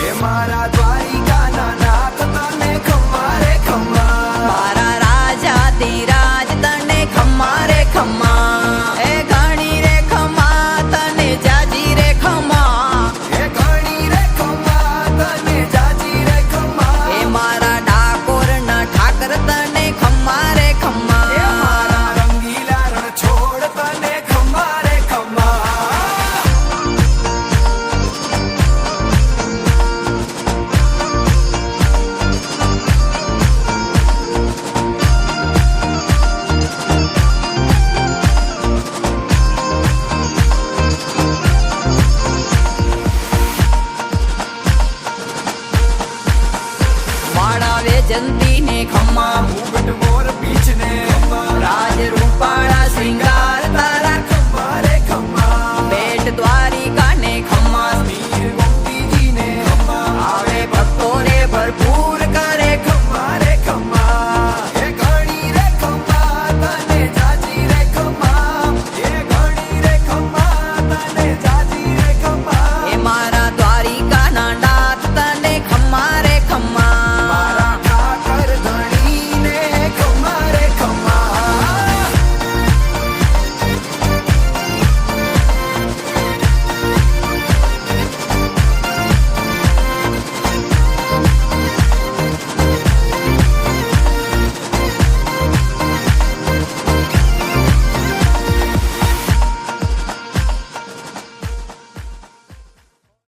એ મારા દ્વારિકાના જલ્દી ને ખમા મુગટ મોર પીછ ને. રાજ રૂપાળા સિંગા